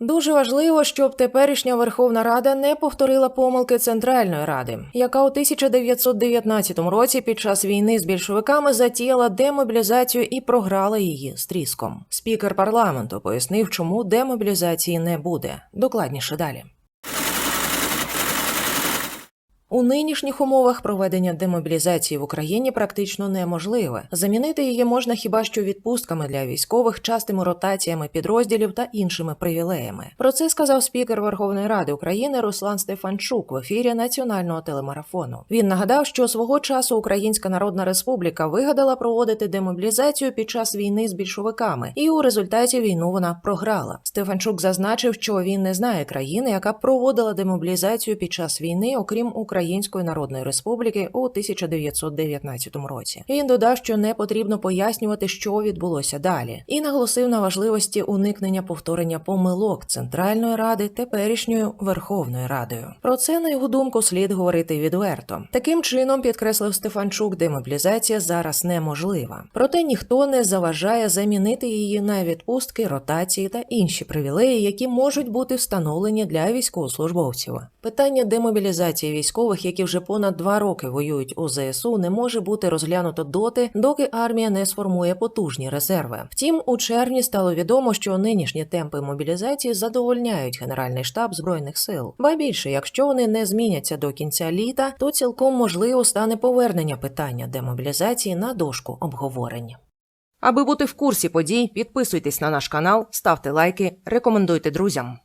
Дуже важливо, щоб теперішня Верховна Рада не повторила помилки Центральної Ради, яка у 1919 році під час війни з більшовиками затіяла демобілізацію і програла її стріском. Спікер парламенту пояснив, чому демобілізації не буде. Докладніше далі. У нинішніх умовах проведення демобілізації в Україні практично неможливе. Замінити її можна хіба що відпустками для військових, частими ротаціями підрозділів та іншими привілеями. Про це сказав спікер Верховної Ради України Руслан Стефанчук в ефірі національного телемарафону. Він нагадав, що свого часу Українська Народна Республіка вигадала проводити демобілізацію під час війни з більшовиками, і у результаті війну вона програла. Стефанчук зазначив, що він не знає країни, яка проводила демобілізацію під час війни, окрім Української Народної Республіки у 1919 році. Він додав, що не потрібно пояснювати, що відбулося далі, і наголосив на важливості уникнення повторення помилок Центральної Ради теперішньою Верховною Радою. Про це на його думку слід говорити відверто. Таким чином, підкреслив Стефанчук, демобілізація зараз неможлива. Проте ніхто не заважає замінити її на відпустки, ротації та інші привілеї, які можуть бути встановлені для військовослужбовців. Питання демобілізації військових, які вже понад два роки воюють у ЗСУ, не може бути розглянуто доти, доки армія не сформує потужні резерви. Втім, у червні стало відомо, що нинішні темпи мобілізації задовольняють Генеральний штаб збройних сил. Ба більше, якщо вони не зміняться до кінця літа, то цілком можливо стане повернення питання демобілізації на дошку обговорень. Аби бути в курсі подій, підписуйтесь на наш канал, ставте лайки, рекомендуйте друзям.